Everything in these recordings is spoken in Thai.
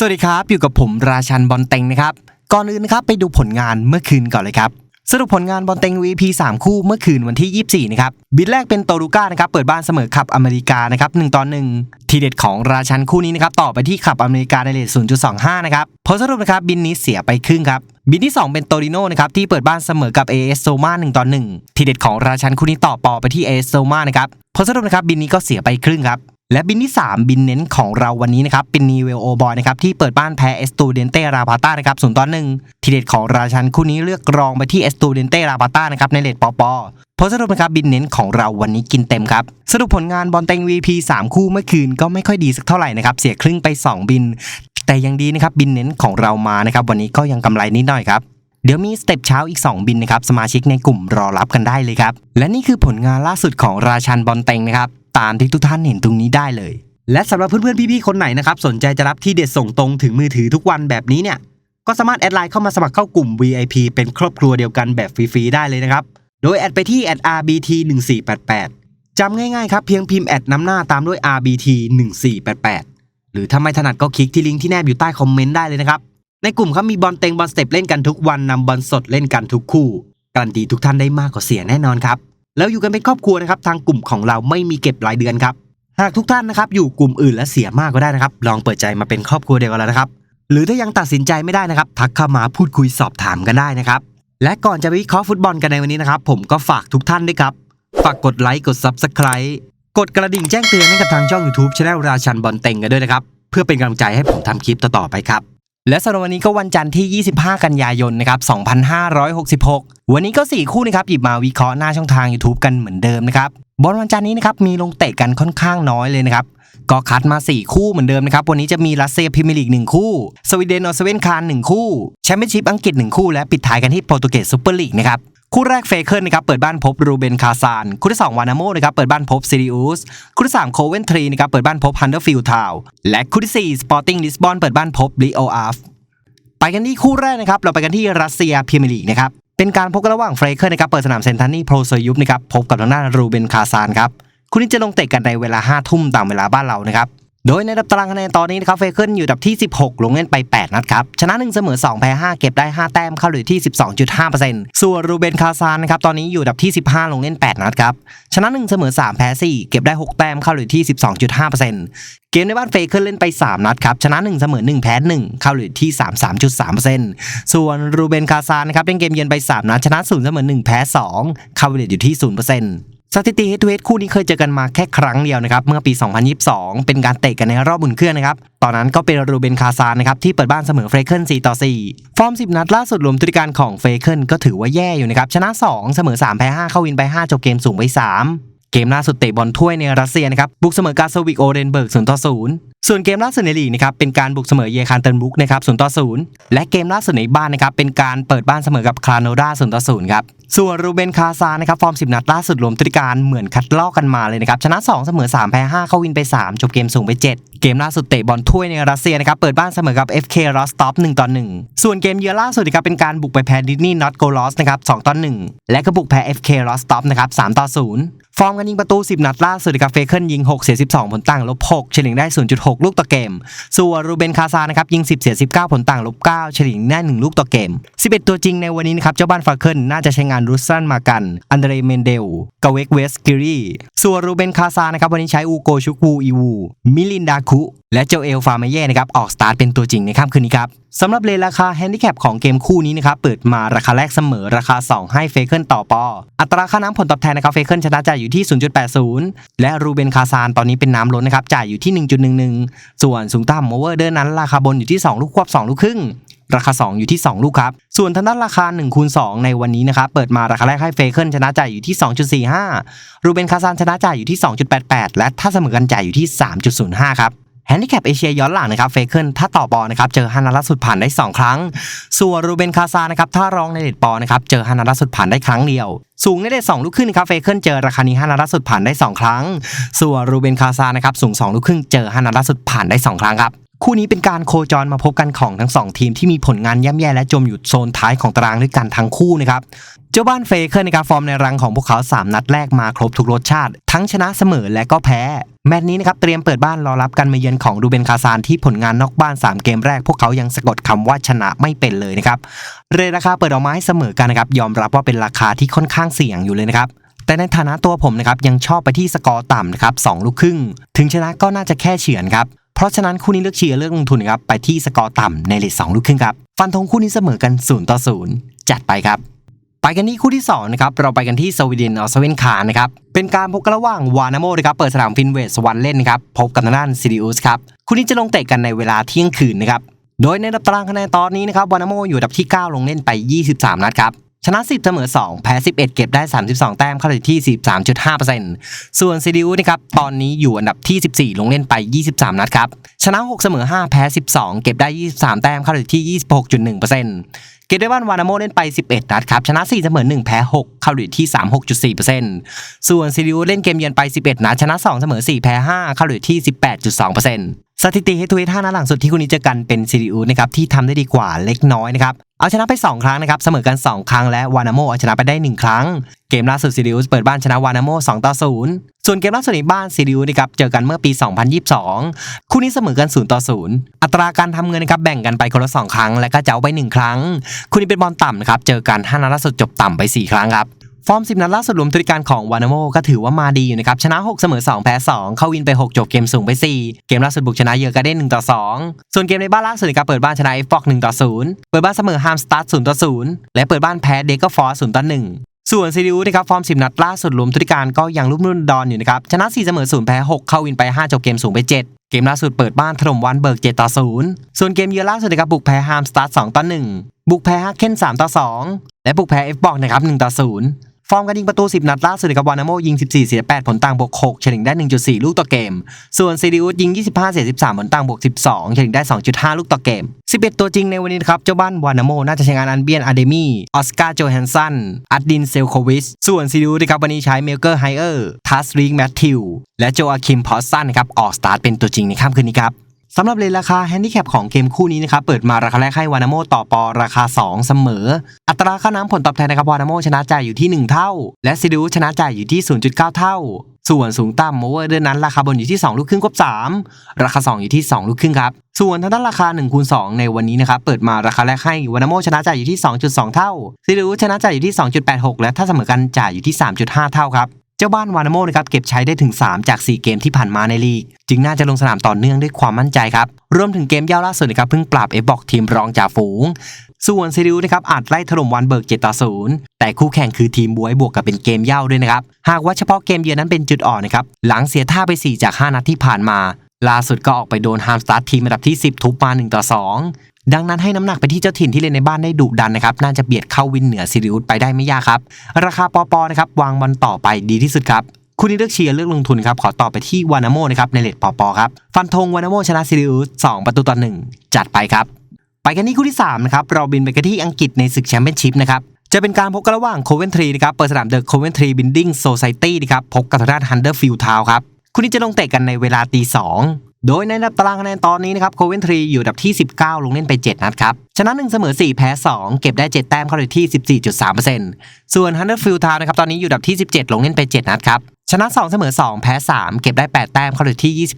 สวัสดีครับ อยู่กับผมราชันบอลเต็งนะครับ ก่อนอื่นนะครับไปดูผลงานเมื่อคืนก่อนเลยครับสรุปผลงานบอลเต็ง VP 3 คู่เมื่อคืนวันที่ 24 นะครับ บิดแรกเป็นโตลูก้านะครับเปิดบ้านเสมอขับอเมริกานะครับ1ต่อ1ทีเด็ดของราชันคู่นี้นะครับต่อไปที่ขับอเมริกาในเลท0.25 นะครับผลสรุปนะครับบินนี้เสียไปครึ่งครับ บินที่ 2 เป็นโตริโนนะครับที่เปิดบ้านเสมอกับ AS โซมา1ต่อ1ทีเด็ดของราชันคู่นี้ต่อปอไปที่ AS โซมานะครับผลสรุปนะครับบินนี้ก็เสียไปครึ่งครับ และบินที่ 3 บินเน้นของเราวันนี้นะครับเป็นนีเวลโอบอยนะครับที่เปิดบ้านแพ้เอสตูเดนเตราพาต้านะครับศูนย์ต่อหนึ่งทีเด็ดของราชันคู่นี้เลือกรองไปที่เอสตูเดนเตราพาต้านะครับในเลทปอปอผลสรุปนะครับบินเน้นของเราวันนี้กินเต็มครับ สรุปผลงานบอลเต็ง VP 3 คู่เมื่อคืนก็ไม่ค่อยดีสักเท่าไหร่นะครับเสียครึ่งไป 2 บิน แต่ยังดีนะครับบินเน้นของเรามานะครับวันนี้ก็ยังกำไรนิดหน่อยครับเดี๋ยวมีสเต็ปเช้าอีก 2 บินนะครับ สมาชิกในกลุ่มรอรับกันได้เลยครับ และนี่คือผลงานล่าสุดของราชันบอลเต็งนะครับ ตามที่ทุกท่านเห็นตรงนี้ได้เลย และสำหรับเพื่อนๆพี่ๆคนไหนนะครับสนใจจะรับที่เด็ดส่งตรงถึงมือถือทุกวันแบบนี้เนี่ยก็สามารถแอดไลน์เข้ามาสมัครเข้ากลุ่ม VIP เป็นครอบครัวเดียวกันแบบฟรีๆได้เลยนะครับ โดยแอดไปที่แอด RBT 1488จำง่ายๆครับเพียงพิมพ์แอดนำหน้าตามด้วย RBT 1488หรือถ้าไม่ถนัดก็คลิกที่ลิงก์ที่แนบอยู่ใต้คอมเมนต์ได้เลยนะครับในกลุ่มเขามีบอลเต็งบอลสเต็ปเล่นกันทุกวันนำบอลสดเล่นกันทุกคู่การันตีทุกท่านได้มากกว่าเสียแน่นอนครับ แล้วอยู่กันเป็นครอบครัวนะครับทางกลุ่มของเราไม่มีเก็บรายเดือนครับหากทุกท่านนะครับอยู่กลุ่มอื่นและเสียมากก็ได้นะครับ ลองเปิดใจมาเป็นครอบครัวเดียวกันแล้วนะครับ หรือถ้ายังตัดสินใจไม่ได้นะครับ ทักเข้ามาพูดคุยสอบถามกันได้นะครับ และก่อนจะไปวิเคราะห์ฟุตบอลกันในวันนี้นะครับ ผมก็ฝากทุกท่านด้วยครับ ฝากกดไลค์กด Subscribe กดกระดิ่งแจ้งเตือนให้กับทางช่อง YouTube c h anel ราชันบอลเต็งกันด้วยนะครับ เพื่อเป็นกำลังใจให้ผมทำคลิปต่อๆไปครับ และสำหรับวันนี้ก็วันจันทร์ที่ 25 กันยายนนะครับ 2566 วันนี้ก็ 4 คู่นะครับหยิบมาวิเคราะห์หน้าช่องทาง YouTube กันเหมือนเดิมนะครับบอลวันจันทร์นี้นะครับมีลงเตะกันค่อนข้างน้อยเลยนะครับก็คัดมา 4 คู่เหมือนเดิมนะครับ วันนี้จะมีรัสเซียพรีเมียร์ลีก1คู่ สวีเดนออสเตรเลียนคาน1คู่ แชมเปี้ยนชิพอังกฤษ 1 คู่ และปิดท้ายกันที่โปรตุเกสซูเปอร์ลีกนะครับ คู่แรกเฟเคิลนะครับเปิดบ้านพบรูเบนคาซานคู่ที่2วานาโมนะครับเปิดบ้านพบซิริอุสคู่ที่3โคเวนทรีนะครับเปิดบ้านพบฮันเดอร์ฟิลด์ทาวและคู่ที่4สปอร์ติ้งลิสบอนเปิดบ้านพบลิโออาฟไปกันที่คู่แรกนะครับเราไปกันที่รัสเซียพรีเมียร์ลีกนะครับเป็นการพบกันระหว่างเฟรเคิลนะครับเปิดสนามเซนทานี่โปรโซยุปนะครับพบกับทางด้านรูเบนคาซานครับคู่นี้จะลงเตะกันในเวลา5ทุ่มตามเวลาบ้านเรานะครับ โดยในดับตารางคะแนนตอนนี้นะครับเฟเคิลอยู่ดับที่ 16 ลงเล่นไป 8 นัดครับ ชนะ 1 เสมอ 2 แพ้ 5 เก็บได้ 5 แต้มเข้าอยู่ที่ 12.5%ส่วนรูเบนคาซานนะครับตอนนี้อยู่ดับที่ 15 ลงเล่น 8 นัดครับ ชนะ 1 เสมอ 3 แพ้ 4 เก็บได้ 6 แต้มเข้าอยู่ที่ 12.5%เกมในบ้านเฟเคิลเล่นไป 3 นัดครับ ชนะ 1 เสมอ 1 แพ้ 1 เข้าอยู่ที่ 33.3%ส่วนรูเบนคาซานนะครับเล่นเกมเยือนไป 3 นัด ชนะ 0 เสมอ 1 แพ้ 2 เข้าอยู่ที่ 0% สถิติเฮดทูเฮดคู่นี้เคยเจอกันมาแค่ครั้งเดียวนะครับ เมื่อปี 2022 เป็นการเตะกันในรอบอุ่นเครื่องนะครับ ตอนนั้นก็เป็นรูเบนคาซานนะครับ ที่เปิดบ้านเสมอเฟรเคิล4ต่อ 4 ฟอร์ม 10 นัดล่าสุดรวมตุรการของเฟรเคิลก็ถือว่าแย่อยู่นะครับ ชนะ 2 เสมอ 3 แพ้ 5 เข้าวินไป 5 จบเกมสูงไป 3 เกมล่าสุดเตะบอลถ้วยในรัสเซียนะครับบุกเสมอกาสวิกโอเรนเบิร์ก0ต่อ0ส่วนเกมล่าสุดในลีกนะครับเป็นการบุกเสมอเยคานเตินบุกนะครับ0ต่อ0และเกมล่าสุดในบ้านนะครับเป็นการเปิดบ้านเสมอกับคลาโนดา0ต่อ0ครับส่วนรูเบนคาซานะครับฟอร์ม 10 นัดล่าสุดรวมทุกการเหมือนคัดลอกกันมาเลยนะครับชนะ 2 เสมอ 3 แพ้ 5 เข้าวินไป 3 จบเกมสูงไป 7 เกมล่าสุดเตะบอลถ้วยในรัสเซียนะครับเปิดบ้านเสมอกับ FK รอสตอป1ต่อ1ส่วนเกมเยือนล่าสุดนะครับเป็นการบุกไปแพ้ดิสนีย์น็อตโกลอสนะครับ2ต่อ1และก็บุกแพ้ FK รอสตอปนะครับ3ต่อ0ฟอร์มการยิงประตู 10 นัดล่าสุดนะครับเฟเคิลยิง 6 เสีย 12 ผลต่างลบ 6 เฉลี่ยได้ 0.6ลูกต่อเกม ส่วนรูเบนคาซานะครับยิง 10 เสีย 19 ผลต่างลบ 9 เฉลี่ยได้ 1 ลูกต่อเกม 11 ตัวจริงในวันนี้นะครับเจ้าบ้านฟาเคิลน่าจะใช้งานรุสซันมากัน อันเดรเมนเดลกาเวกเวสกิรีส่วนรูเบนคาซานะครับวันนี้ใช้อูโกชุกวูอีวู มิลินดาคุและโจเอลฟาเมเย่นะครับออกสตาร์ทเป็นตัวจริงในค่ำคืนนี้ครับสำหรับเลนราคาแฮนดิแคปของเกมคู่นี้นะครับเปิดมาราคาแรกเสมอราคา 2 ให้เฟเคิลต่อปอ อัตราค่าน้ำผลตอบแทนนะครับเฟเคิลชนะจ่ายอยู่ที่ 0.80 และรูเบนคาซานตอนนี้เป็นน้ำล้นนะครับจ่ายอยู่ที่ 1.11 ส่วนสูงต่ำโอเวอร์เดอร์นั้นราคาบนอยู่ที่ 2 ลูกควบ 2 ลูกครึ่งราคา 2 อยู่ที่ 2 ลูกครับ ส่วนทางด้านราคา1คูณ2ในวันนี้นะครับเปิดมาราคาแรกให้เฟเคิลชนะจ่ายอยู่ที่ 2.45 รูเบนคาซานชนะจ่ายอยู่ที่ 2.88 และถ้าเสมอกันจ่ายอยู่ที่ 3.05 ครับ แฮนดิแคปเอเชียย้อนหลังนะครับเฟเคิลถ้าต่อบอลนะครับเจอฮานาล่าสุดผ่านได้ 2 ครั้ง ส่วนรูเบนคาซานะครับถ้ารองในเด็ดปอนะครับเจอฮานาล่าสุดผ่านได้ครั้งเดียว สูงในเด็ด2ลูกครึ่งนะครับเฟเคิลเจอราคานี้ฮานาล่าสุดผ่านได้ 2 ครั้ง ส่วนรูเบนคาซานะครับสูง2ลูกครึ่งเจอฮานาล่าสุดผ่านได้ 2 ครั้งครับ คู่นี้เป็นการโคจรมาพบกันของทั้งสองทีมที่มีผลงานย่ำแย่และจมอยู่โซนท้ายของตารางด้วยกันทั้งคู่นะครับ เจ้าบ้านเฟย์เคอร์นะครับฟอร์มในรังของพวกเขา 3 นัดแรกมาครบทุกรสชาติ ทั้งชนะเสมอและก็แพ้ แมตช์นี้นะครับเตรียมเปิดบ้านรอรับการมาเยือนของดูเบนคาซานที่ผลงานนอกบ้าน 3 เกมแรก พวกเขายังสะกดคำว่าชนะไม่เป็นเลยนะครับเรราคาเปิดออกมาให้เสมอกันนะครับยอมรับว่าเป็นราคาที่ค่อนข้างเสี่ยงอยู่เลยนะครับแต่ในฐานะตัวผมนะครับยังชอบไปที่สกอร์ต่ำนะครับสองลูกครึ่ง ถึงชนะก็น่าจะแค่เฉือนครับ เพราะฉะนั้นคู่นี้เลือกเชียร์เลือกลงทุนนะครับไปที่สกอร์ต่ำในเลทสองลูกครึ่งครับฟันธงคู่นี้เสมอกัน0ต่อ0จัดไปครับไปกันที่คู่ที่2นะครับเราไปกันที่สวีเดนออสเวนคานะครับเป็นการพบกันระหว่างวานาโมนะครับเปิดสนามฟินเวสวันเล่นนะครับพบกับทางด้านซิริอุสครับคู่นี้จะลงเตะกันในเวลาเที่ยงคืนนะครับโดยในดับตารางคะแนนตอนนี้นะครับวานาโมอยู่ดับที่ 9 ลงเล่นไป 23 นัดครับ ชนะ 10 เสมอ 2 แพ้ 11 เก็บได้ 32 แต้มเข้าไปที่43.5%ส่วนซีดิวนะครับ ตอนนี้อยู่อันดับที่ 14 ลงเล่นไป 23 นัดครับ ชนะ 6 เสมอ 5 แพ้ 12 เก็บได้ 23 แต้มเข้าไปที่ 26.1%เก็บได้บ้านวานาโมเล่นไป 11 นัดครับ ชนะ 4 เสมอ 1 แพ้ 6 เข้าที่ 36.4%ส่วนซีดิวเล่นเกมเยือนไป 11 นัด ชนะ 2 เสมอ 4 แพ้ 5 เข้าที่ 18.2% สถิติเฮดทูเฮด5นัดหลังสุดที่คู่นี้เจอกันเป็นซีดิวนะครับที่ทำได้ดีกว่าเล็กน้อยนะครับเอาชนะไป 2 ครั้งนะครับเสมอกัน 2 ครั้งและวานาโมเอาชนะไปได้ 1 ครั้ง เกมล่าสุดซิริอุสเปิดบ้านชนะวานาโม2ต่อ0ส่วนเกมล่าสุดในบ้านซิริอุสนะครับเจอกันเมื่อปี 2022 คู่นี้เสมอกัน0ต่อ0อัตราการทำเงินนะครับแบ่งกันไปคนละ2ครั้งและก็เจ้าไป 1 ครั้ง คู่นี้เป็นบอลต่ำนะครับเจอกัน5นัดล่าสุดจบต่ำไป 4 ครั้งครับ ฟอร์ม 10 นัดล่าสุดรวมธุริการของวานาโมก็ถือว่ามาดีอยู่นะครับ ชนะ 6 เสมอ 2 แพ้ 2 เข้าวินไป 6 จบเกมสูงไป 4 เกมล่าสุดบุกชนะเยอะก็ได้1ต่อ 2 ส่วนเกมในบ้านล่าสุดนะครับเปิดบ้านชนะเอฟอก1ต่อ 0 เปิดบ้านเสมอฮามสตาร์ท0ต่อ 0 และเปิดบ้านแพ้เดกเกอร์ฟอร์0ต่อ 1ส่วนซีดิวนะครับฟอร์ม 10 นัดล่าสุดรวมธุรการก็ยังรุ่มรุ่นดอนอยู่นะครับ ชนะ 4 เสมอ 0 แพ้ 6 เข้าวินไป 5 จบเกมสูงไป 7 เกมล่าสุดเปิดบ้านถล่มวันเบิร์ก7 ต่อ 0 ส่วนเกมเยือนล่าสุดนะครับบุกแพ้ฮามสตาร์ท2ต่อ 1 บุกแพ้ฮักเคน3ต่อ 2 และบุกแพ้เอฟบอกนะครับ1ต่อ0ฟอร์มการยิงประตู 10 นัดล่าสุดกับวานาโมยิง 14 เสีย 8 ผลต่างบวก 6 เฉลี่ยได้ 1.4 ลูกต่อเกม ส่วนซีดิอุสยิง 25 เสีย 13 ผลต่างบวก 12 เฉลี่ยได้ 2.5 ลูกต่อเกม 11 ตัวจริงในวันนี้ครับ เจ้าบ้านวานาโมน่าจะใช้งานอันเบียนอาเดมี่ออสการ์โจแฮนสันอัดดินเซลโควิสส่วนซีดิอุสครับวันนี้ใช้เมลเกอร์ไฮเออร์ทัสริงแมทธิวและโจอาคิมพอสซันนะครับออกสตาร์ทเป็นตัวจริงในค่ำคืนนี้ครับ สำหรับเลนราคาแฮนดิแคปของเกมคู่นี้นะครับเปิดมาราคาแรกให้วานาโมต่อปอราคา 2 เสมอ อัตราค่าน้ำผลตอบแทนนะครับวานาโมชนะจ่ายอยู่ที่ 1 เท่า และซิดูชนะจ่ายอยู่ที่ 0.9 เท่า ส่วนสูงต่ำโอเวอร์เดือนนั้นราคาบนอยู่ที่ 2 ลูกครึ่งกบ3 ราคา 2 อยู่ที่ 2 ลูกครึ่งครับ ส่วนทางด้านราคา1คูณ2ในวันนี้นะครับเปิดมาราคาแรกให้วานาโมชนะจ่ายอยู่ที่ 2.2 เท่าซิดูชนะจ่ายอยู่ที่ 2.86 และถ้าเสมอกันจ่ายอยู่ที่ 3.5 เท่าครับ เจ้าบ้านวานาโมนะครับเก็บใช้ได้ถึง 3 จาก 4 เกมที่ผ่านมาในลีก จึงน่าจะลงสนามต่อเนื่องด้วยความมั่นใจครับ รวมถึงเกมย่าล่าสุดนะครับเพิ่งปราบเอฟบอกทีมรองจ่าฝูง ส่วนซิริวนะครับอาจไล่ถล่มวันเบิร์ก7ต่อ0แต่คู่แข่งคือทีมบวยบวกกับเป็นเกมเย่าด้วยนะครับ หากว่าเฉพาะเกมเยือนนั้นเป็นจุดอ่อนนะครับหลังเสียท่าไป 4 จาก 5 นัดที่ผ่านมาล่าสุดก็ออกไปโดนฮามสตาร์ททีมอันดับที่ 10 ทุบมา1ต่อ2 ดังนั้นให้น้ำหนักไปที่เจ้าถิ่นที่เล่นในบ้านได้ดุดันนะครับน่าจะเบียดเข้าวินเหนือซิริอุสไปได้ไม่ยากครับ ราคาปอปอนะครับวางบอลต่อไปดีที่สุดครับคุณนี่เลือกเชียร์เลือกลงทุนครับขอตอบไปที่วานาโมนะครับในเลทปอปอครับฟันธงวานาโมชนะซิริอุส2ประตูต่อ1จัดไปครับ ไปกันที่คู่ที่3นะครับเราบินไปกันที่อังกฤษในศึกแชมเปี้ยนชิพนะครับจะเป็นการพบกันระหว่างโคเวนทรีนะครับเปิดสนามเดอะโคเวนทรีบินดิ้งโซไซตี้นะครับพบกับทางด้านฮันเดอร์ฟิลด์ทาวครับคู่นี้จะลงเตะกันในเวลาตีสอง โดยในอันดับตารางคะแนนตอนนี้นะครับโคเวนทรีอยู่ดับที่ 19 ลงเล่นไป 7 นัดครับ ชนะ 1 เสมอ 4 แพ้ 2 เก็บได้ 7 แต้มเข้าเลยที่ 14.3%ส่วนฮันเดอร์ฟิลทาวนะครับตอนนี้อยู่ดับที่ 17 ลงเล่นไป 7 นัดครับชนะ 2 เสมอ 2 แพ้ 3 เก็บได้ 8 แต้มเข้าเลยที่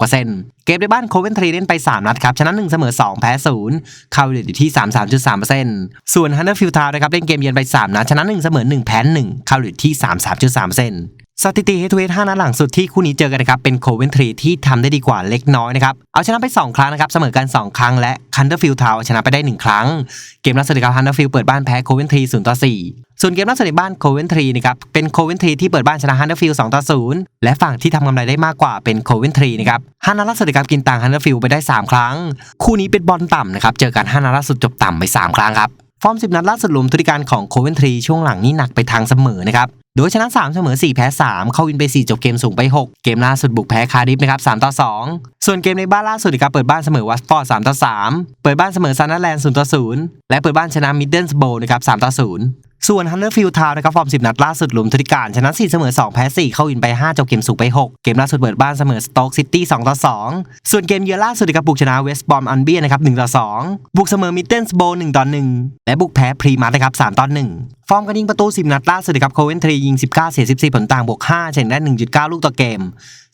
28.6%เกมในบ้านโคเวนทรีเล่นไป 3 นัดครับ ชนะ 1 เสมอ 2 แพ้ 0 เข้าเลยอยู่ที่ 33.3%ส่วนฮันเดอร์ฟิลทาวนะครับเล่นเกมเยือนไป 3 นัด ชนะ 1 เสมอ 1 แพ้ 1 เข้าเลยที่ 33.3% สถิติเฮทเวท5นัดหลังสุดที่คู่นี้เจอกันนะครับเป็นโคเวนทรีที่ทำได้ดีกว่าเล็กน้อยนะครับเอาชนะไป 2 ครั้งนะครับเสมอกัน 2 ครั้งและคันเดอร์ฟิลด์ทาวชนะไปได้ 1 ครั้ง เกมล่าสุดครับฮันเดอร์ฟิลด์เปิดบ้านแพ้โคเวนทรี0ต่อ4ส่วนเกมล่าสุดในบ้านโคเวนทรีนะครับเป็นโคเวนทรีที่เปิดบ้านชนะฮันเดอร์ฟิลด์2ต่อ0และฝั่งที่ทำกำไรได้มากกว่าเป็นโคเวนทรีนะครับฮันนัดล่าสุดครับกินต่างฮันเดอร์ฟิลด์ไปได้ 3 ครั้ง คู่นี้เป็นบอลต่ำนะครับเจอกัน5นัดล่าสุดจบต่ำไป 3 ครั้งครับฟอร์ม10 นัดล่าสุดรวมธุรการของโคเวนทรีช่วงหลังนี่หนักไปทางเสมอนะครับ โดยชนะ 3 เสมอ 4 แพ้ 3 เข้าวินไป 4 จบเกมสูงไป 6 เกมล่าสุดบุกแพ้คาร์ดิฟนะครับ3ต่อ 2 ส่วนเกมในบ้านล่าสุดครับเปิดบ้านเสมอวัตฟอร์ด3ต่อ 3 เปิดบ้านเสมอซันเดอร์แลนด์0ต่อ 0 และเปิดบ้านชนะมิดเดิลสโบนะครับ3ต่อ 0 ส่วน Hunterfield Town นะครับฟอร์ม 10 นัดล่าสุดหลุมธุริการ ชนะ 4 เสมอ 2 แพ้ 4 เข้าวินไป5จบเกมสูงไป 6 เกมล่าสุดเปิดบ้านเสมอ Stoke City 2ต่อ 2 ส่วนเกมเยือนล่าสุดนะครับบุกชนะ West Brom Albion นะครับ 1 ต่อ 2 บุกเสมอ Middlesbrough 1ต่อ 1 และบุกแพ้ Plymouth นะครับ 3 ต่อ 1ฟอร์มการยิงประตู 10 นัดล่าสุดนะครับ Coventry ยิง 19 เสีย 14 ผลต่างบวก 5 เฉลี่ยได้ 1.9 ลูกต่อเกม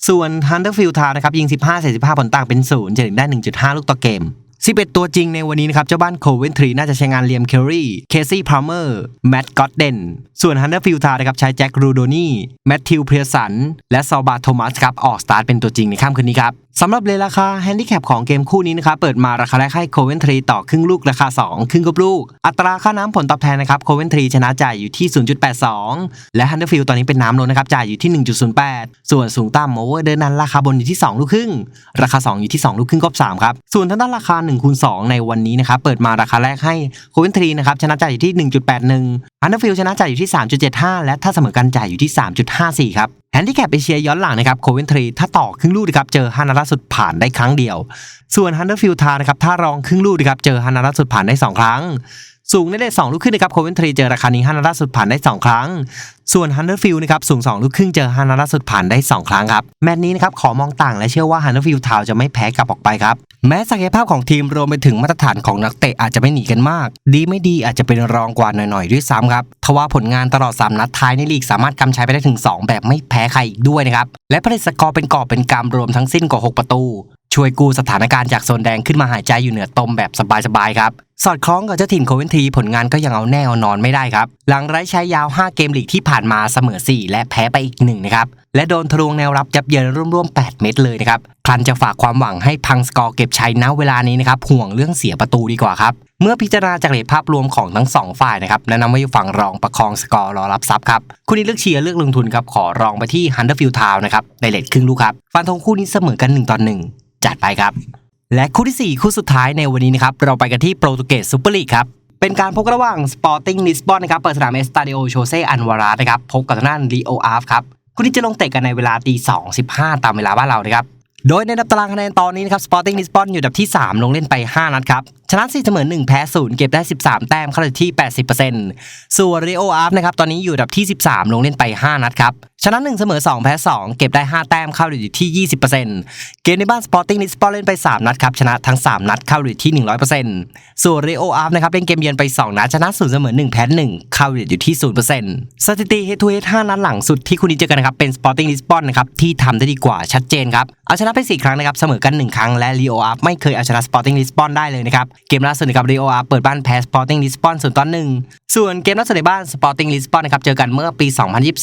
ส่วน Hunterfield Town นะครับยิง 15 เสีย 15 ผลต่างเป็น 0 เฉลี่ยได้ 1.5 ลูกต่อเกม 11 ตัวจริงในวันนี้นะครับเจ้าบ้านโคเวนทรีน่าจะใช้งานเลียมเคอรี่เคซี่พรามเมอร์แมตต์กอตเดนส่วนฮันเดอร์ฟิลทานะครับใช้แจ็ครูโดนี่แมตติวเพียสันและซาบาโทมัสครับออกสตาร์ทเป็นตัวจริงในค่ำคืนนี้ครับ สำหรับเลราคาแฮนดิแคปของเกมคู่นี้นะครับเปิดมาราคาแรกให้โคเวนทรีต่อครึ่งลูกราคา 2 ครึ่งกับลูก อัตราค่าน้ำผลตอบแทนนะครับโคเวนทรีชนะจ่ายอยู่ที่ 0.82 และฮันเดอร์ฟิลตอนนี้เป็นน้ำล้นะครับจ่ายอยู่ที่ 1.08 ส่วนสูงต่ำโอเวอร์เดินนั้นราคาบนอยู่ที่ 2 ลูกครึ่ง ราคา 2 อยู่ที่ 2 ลูกครึ่งกบ3ครับส่วนทางด้านราคา1คูณ2ในวันนี้นะครับเปิดมาราคาแรกให้โคเวนทรีนะครับชนะจ่ายอยู่ที่ 1.81ฮันเดอร์ฟิลชนะจ่ายอยู่ที่ 3.75 และถ้าเสมอกันจ่ายอยู่ที่ 3.54 ครับแฮนดิแคปเอเชียย้อนหลังนะครับโคเวนทรีถ้าต่อครึ่งลูกนะครับเจอฮานาล่าสุดผ่านได้ครั้งเดียว ส่วนฮันเดอร์ฟิลทานะครับถ้ารองครึ่งลูกนะครับเจอฮานาล่าสุดผ่านได้ 2 ครั้ง สูงได้เลท2ลูกขึ้นนะครับโคเวนทรีเจอราคานี้ฮานาล่าสุดผ่านได้ 2 ครั้ง ส่วนฮันเดอร์ฟิลนะครับสูง 2 ลูกครึ่งเจอฮานาล่าสุดผ่านได้ 2 ครั้งครับ แมตช์นี้นะครับขอมองต่างและเชื่อว่าฮันเดอร์ฟิลทาวจะไม่แพ้กลับออกไปครับ แม้ศักยภาพของทีมรวมไปถึงมาตรฐานของนักเตะอาจจะไม่หนีกันมาก ดีไม่ดีอาจจะเป็นรองกว่าหน่อยๆด้วยซ้ำครับทว่าผลงานตลอด 3 นัดท้ายในลีกสามารถกำชัยไปได้ถึง 2 แบบไม่แพ้ใครอีกด้วยนะครับและผลิตสกอร์เป็นกอบเป็นกำรวมทั้งสิ้นกว่า 6 ประตูช่วยกู้สถานการณ์จากโซนแดงขึ้นมาหายใจอยู่เหนือตมแบบสบายๆครับ สอดคล้องกับเจ้าถิ่นโคเวนทีผลงานก็ยังเอาแน่เอานอนไม่ได้ครับ หลังไร้ใช้ยาว 5 เกมลีกที่ผ่านมาเสมอ 4 และแพ้ไปอีกหนึ่งนะครับ และโดนทะลวงแนวรับยับเยินร่วมๆ 8 เม็ดเลยนะครับครันจะฝากความหวังให้พังสกอร์เก็บชัยณเวลานี้นะครับห่วงเรื่องเสียประตูดีกว่าครับเมื่อพิจารณาจากเลทภาพรวมของทั้งสองฝ่ายนะครับแนะนำว่าอยู่ฝั่งรองประคองสกอร์รอรับทรัพย์ครับคู่นี้เลือกเชียร์เลือกลงทุนครับขอรองไปที่ฮันเดอร์ฟิลทาวนะครับในเลทครึ่งลูกครับฟันธงคู่นี้เสมอกัน1ต่อ1จัดไปครับ และคู่ที่ 4 คู่สุดท้ายในวันนี้นะครับ เราไปกันที่โปรตุเกสซูเปอร์ลีกครับ เป็นการพบกระหว่างสปอร์ติ้งลิสบอนนะครับ เปิดสนามเอสตาดิโอโชเซอันวารานะครับ พบกับทางด้านลีโออาร์ฟครับ คู่นี้จะลงเตะกันในเวลาตี2.15ตามเวลาบ้านเรานะครับ โดยในนดับตารางคะแนนตอนนี้นะครับสปอร์ติ้งลิสบอนอยู่ดับที่ 3 ลงเล่นไป 5 นัดครับชนะ4เสมอ1แพ้0เก็บได้ 13 แต้มเข้าอยู่ที่ 80%ส่วน Rio Ave นะครับตอนนี้อยู่อันดับที่ 13 ลงเล่นไป 5 นัดครับชนะ1เสมอ2แพ้2 เก็บได้ 5 แต้มเข้าอยู่ที่ 20%เกมในบ้าน Sporting Lisbon เล่นไป 3 นัดครับชนะทั้ง 3 นัดเข้าอยู่ที่ 100%ส่วน Rio Ave นะครับเล่นเกมเยือนไป 2 นัดชนะ0เสมอ1แพ้1เข้าอยู่ที่ 0%สถิติ Head to Head 5นัดหลังสุดที่คู่นี้เจอกันนะครับเป็น Sporting Lisbon นะครับที่ทำได้ดีกว่าชัดเจนครับเอาชนะไป 4 ครั้งนะครับเสมอกัน 1 ครั้งและ Rio Ave ไม่เคยเอาชนะ Sporting Lisbon ได้เลยนะครับเกมล่าสุดนะครับ Rio Ave เปิดบ้านแพ้ Sporting Lisbon 0ต่อ1ส่วนเกมล่าสุดในบ้าน Sporting Lisbon นนะครับเจอกันเมื่อปี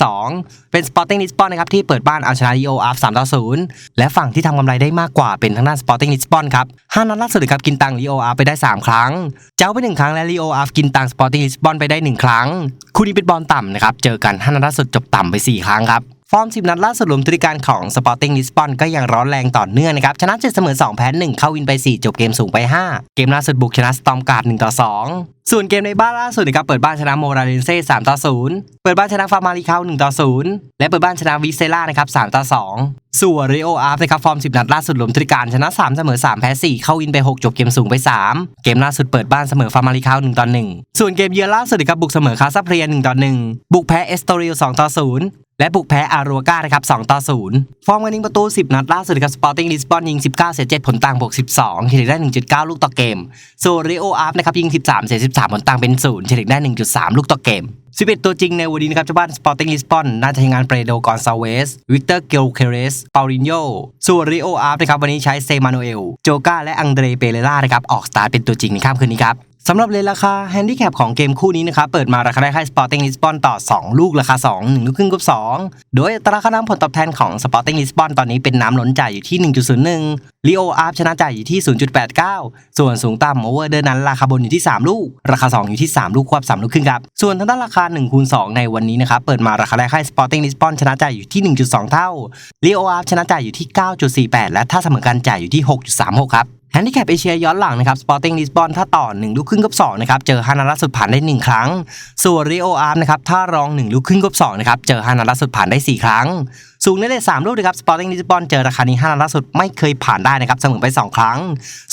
2022 เป็น Sporting Lisbon นนะครับที่เปิดบ้านเอาชนะ Rio Ave 3ต่อ0และฝั่งที่ทำกำไรได้มากกว่าเป็นทางด้าน Sporting Lisbon ครับ5นัดล่าสุดนครับกินตัง Rio Ave ไปได้ 3 ครั้ง เจ้าไป 1 ครั้งและ Rio Ave กินตัง Sporting Lisbon ไปได้ 1 ครั้ง คู่นี้เป็นบอลต่ำนะครับเจอกัน5นัดล่าสุดจบต่ำไป 4 ครั้งครับ ฟอร์ม 10 นัดล่าสุดรวมตุริการของ Sporting Lisbon ก็ยังร้อนแรงต่อเนื่องนะครับชนะ7เสมอ2แพ้1เข้าวินไป 4 จบเกมสูงไป 5 เกมล่าสุดบุกชนะสตอมการ์ด1ต่อ 2 ส่วนเกมในบ้านล่าสุดนะครับเปิดบ้านชนะโมราเลนเซ่3ต่อ 0 เปิดบ้านชนะฟาร์มาริคา1ต่อ 0 และเปิดบ้านชนะวิเซล่านะครับ3ต่อ 2ส่วนริโออาร์ฟนะครับฟอร์ม 10 นัดล่าสุดรวมตุริการชนะ 3 เสมอ 3 แพ้ 4 เข้าวินไป 6 จบเกมสูงไป 3 เกมล่าสุดเปิดบ้านเสมอฟาร์มาริคา1ต่อ1ส่วนเกมเยือนล่าสุดนะครับบุกเสมอคาซาเพลีย1ต่อ1บุกแพ้เอสโตริล2ต่อ0 และบุกแพ้อารัวกานะครับ2ต่อ 0 ฟอร์มการยิงประตู 10 นัดล่าสุดครับสปอร์ติ้งลิสบอนยิง 19 เสีย 7 ผลต่างบวก 12 เฉลี่ยได้ 1.9 ลูกต่อเกมส่วนริโออาร์ฟนะครับยิง 13 เสีย 13 ผลต่างเป็น 0 เฉลี่ยได้ 1.3 ลูกต่อเกม 11 ตัวจริงในวันนี้นะครับเจ้าบ้านสปอร์ติ้งลิสบอนน่าจะใช้งานเปรโดกอนซาเวส วิกเตอร์เกลเคเรสปาลินโยส่วนริโออาร์ฟนะครับวันนี้ใช้เซมาโนเอล โจกาและอังเดรเปเรล่านะครับออกสตาร์ทเป็นตัวจริงในค่ำคืนนี้ครับ สำหรับเลนราคาแฮนดิแคปของเกมคู่นี้นะครับเปิดมาราคาได้ให้ Sporting Lisbon ต่อ 2 ลูกราคา 2 1 ลูกครึ่งกับ 2 โดยตราค่าน้ำผลตอบแทนของ Sporting Lisbon ตอนนี้เป็นน้ำล้นจ่ายอยู่ที่ 1.01 Leo a r ชนะจ่ายอยู่ที่ 0.89 ส่วนสูงต่ำโอเวอร์เดอร์นั้นราคาบนอยู่ที่ 3 ลูก ราคา 2 อยู่ที่ 3 ลูกควบ 3 ลูกครึ่งครับ ส่วนทางด้านราคา1คูณ2ในวันนี้นะครับเปิดมาราคาได้ให้ Sporting Lisbon ชนะจ่ายอยู่ที่ 1.2 เท่า Leo a r ชนะจ่ายอยู่ที่ 9.48 และถ้าเสมอกันจ่ายอยู่ที่ 6.36 ครับ แฮนดิแคปเอเชียย้อนหลังนะครับสปอร์ติ้งลิสบอนถ้าต่อ1ลูกครึ่งกับ2นะครับเจอฮานาล่าสุดผ่านได้ 1 ครั้ง ส่วน Rio Arm นะครับถ้ารอง 1 ลูกครึ่งกับ2นะครับเจอฮานาล่าสุดผ่านได้ 4 ครั้ง สูงได้เลย3ลูกนะครับสปอร์ติ้งลิสบอนเจอราคานี้ฮานาล่าสุดไม่เคยผ่านได้นะครับเสมอไป 2 ครั้ง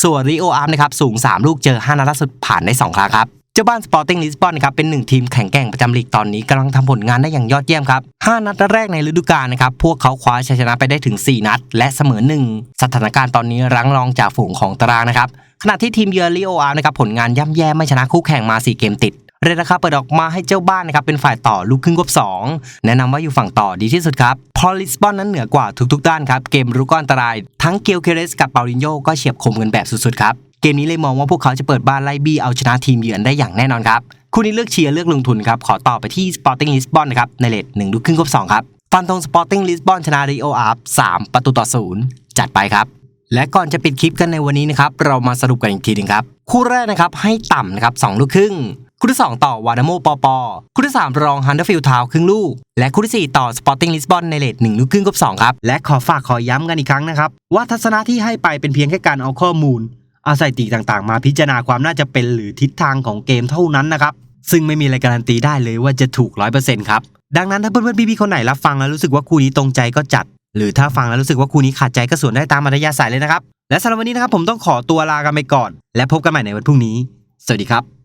ส่วน Rio Arm นะครับสูง 3 ลูกเจอฮานาล่าสุดผ่านได้ 2 ครั้งครับ เจ้าบ้านสปอร์ติ้งลิสบอนนะครับเป็นหนึ่งทีมแข่งแกร่งประจำลีกตอนนี้กำลังทำผลงานได้อย่างยอดเยี่ยมครับ5นัดแรกในฤดูกาลนะครับพวกเขาคว้าชัยชนะไปได้ถึง 4 นัด และเสมอหนึ่งสถานการณ์ตอนนี้รั้งรองจากฝูงของตารางนะครับขณะที่ทีมเยือนลีโออาร์นะครับผลงานย่ำแย่ไม่ชนะคู่แข่งมา 4 เกมติดเรนนะครับเปิดออกมาให้เจ้าบ้านนะครับเป็นฝ่ายต่อลูกครึ่งกบ2 แนะนำว่าอยู่ฝั่งต่อดีที่สุดครับพอลิสบอนนั้นเหนือกว่าทุกๆ ด้านครับเกมรุกก็อันตราย ทั้งเกลเคเรสกับเปาลินโยก็เฉียบคมกันแบบสุดๆครับ เกมนี้เลยมองว่าพวกเขาจะเปิดบ้านไล่บี้เอาชนะทีมเยือนได้อย่างแน่นอนครับคู่นี้เลือกเชียร์เลือกลงทุนครับ ขอต่อไปที่ Sporting Lisbon นะครับ ในเลทหนึ่งลูกครึ่งกบสองครับ ฟันธง Sporting Lisbon ชนะ Rio Ave 3ประตูต่อศูนย์จัดไปครับ และก่อนจะปิดคลิปกันในวันนี้นะครับ เรามาสรุปกันอีกทีหนึงครับ คู่แรกนะครับให้ต่ำนะครับ2ลูกครึ่ง คู่ที่ 2 ต่อวานาโมปอปอคู่ที่ 3 รองฮันเดอร์ฟิลด์ทาวครึ่งลูก และคู่ที่ 4 ต่อ Sporting Lisbon ในเลท1ลูกครึ่งกบ2ครับและขอฝากขอย้ำกันอีกครั้งนะครับว่าทัศนะที่ให้ไปเป็นเพียงแค่การเอาข้อมูล อาศัยติต่างๆ มาพิจารณาความน่าจะเป็นหรือทิศทางของเกมเท่านั้นนะครับ ซึ่งไม่มีอะไรการันตีได้เลยว่าจะถูก 100%ครับดังนั้นถ้าเพื่อนๆพี่ๆคนไหนรับฟังแล้วรู้สึกว่าคู่นี้ตรงใจก็จัด หรือถ้าฟังแล้วรู้สึกว่าคู่นี้ขาดใจก็ส่วนได้ตามอัธยาศัยเลยนะครับและสำหรับวันนี้นะครับผมต้องขอตัวลากันไปก่อน และพบกันใหม่ในวันพรุ่งนี้ สวัสดีครับ